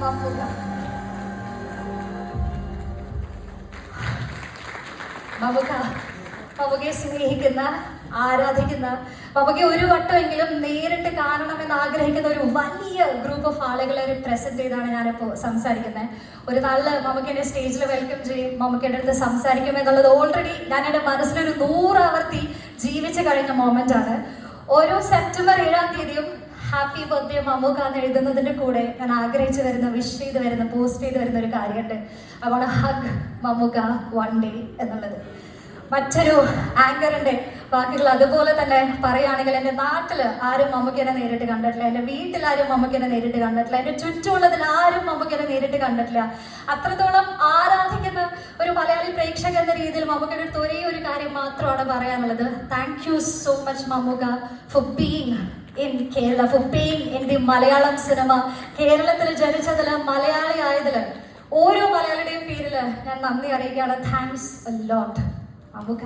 മമ്മൂക്ക മമുക മമുകയെ സ്നേഹിക്കുന്ന ആരാധിക്കുന്ന മമ്മൂക്കെ ഒരു വട്ടമെങ്കിലും നേരിട്ട് കാണണമെന്ന് ആഗ്രഹിക്കുന്ന ഒരു വലിയ ഗ്രൂപ്പ് ഓഫ് ആളുകളെ പ്രസന്റ് ചെയ്താണ് ഞാനിപ്പോൾ സംസാരിക്കുന്നത്. ഒരു നല്ല മമ്മൂക്കിനെ സ്റ്റേജിൽ വെൽക്കം ചെയ്യും മമ്മൂക്കയുടെ അടുത്ത് സംസാരിക്കും എന്നുള്ളത് ഓൾറെഡി ഞാൻ എന്റെ മനസ്സിലൊരു നൂറാവർത്തി ജീവിച്ചു കഴിഞ്ഞ മൊമെന്റ് ആണ്. ഓരോ സെപ്റ്റംബർ ഏഴാം തീയതിയും ഹാപ്പി ബർത്ത്ഡേ മമ്മൂക്ക എന്ന് എഴുതുന്നതിന്റെ കൂടെ ഞാൻ ആഗ്രഹിച്ചു വരുന്ന വിഷ് ചെയ്ത് വരുന്ന പോസ്റ്റ് ചെയ്ത് വരുന്ന ഒരു കാര്യമുണ്ട്. അവളെ ഹഗ് മമ്മൂക്ക വൺ ഡേ എന്നുള്ളത്. മറ്റൊരു ആങ്കറിന്റെ വാക്കുകൾ അതുപോലെ തന്നെ പറയുകയാണെങ്കിൽ എന്റെ നാട്ടിൽ ആരും മമ്മൂക്കനെ നേരിട്ട് കണ്ടിട്ടില്ല. എന്റെ വീട്ടിൽ ആരും മമ്മൂക്കനെ നേരിട്ട് കണ്ടിട്ടില്ല. എന്റെ ചുറ്റുമുള്ളതിൽ ആരും മമ്മൂക്കനെ നേരിട്ട് കണ്ടിട്ടില്ല. അത്രത്തോളം ആരാധിക്കുന്ന ഒരു മലയാളി പ്രേക്ഷക എന്ന രീതിയിൽ മമ്മൂക്കയുടെ ഒരേ ഒരു കാര്യം മാത്രമാണ് പറയാനുള്ളത്. Thank you so much Mammookka for being Kerala for being in the Malayalam cinema. കേരളത്തിൽ ജനിച്ചതിൽ മലയാളി ആയതിൽ ഓരോ മലയാളിയുടെയും പേരിൽ ഞാൻ നന്ദി അറിയിക്കുകയാണ്. Thanks lot Mammukka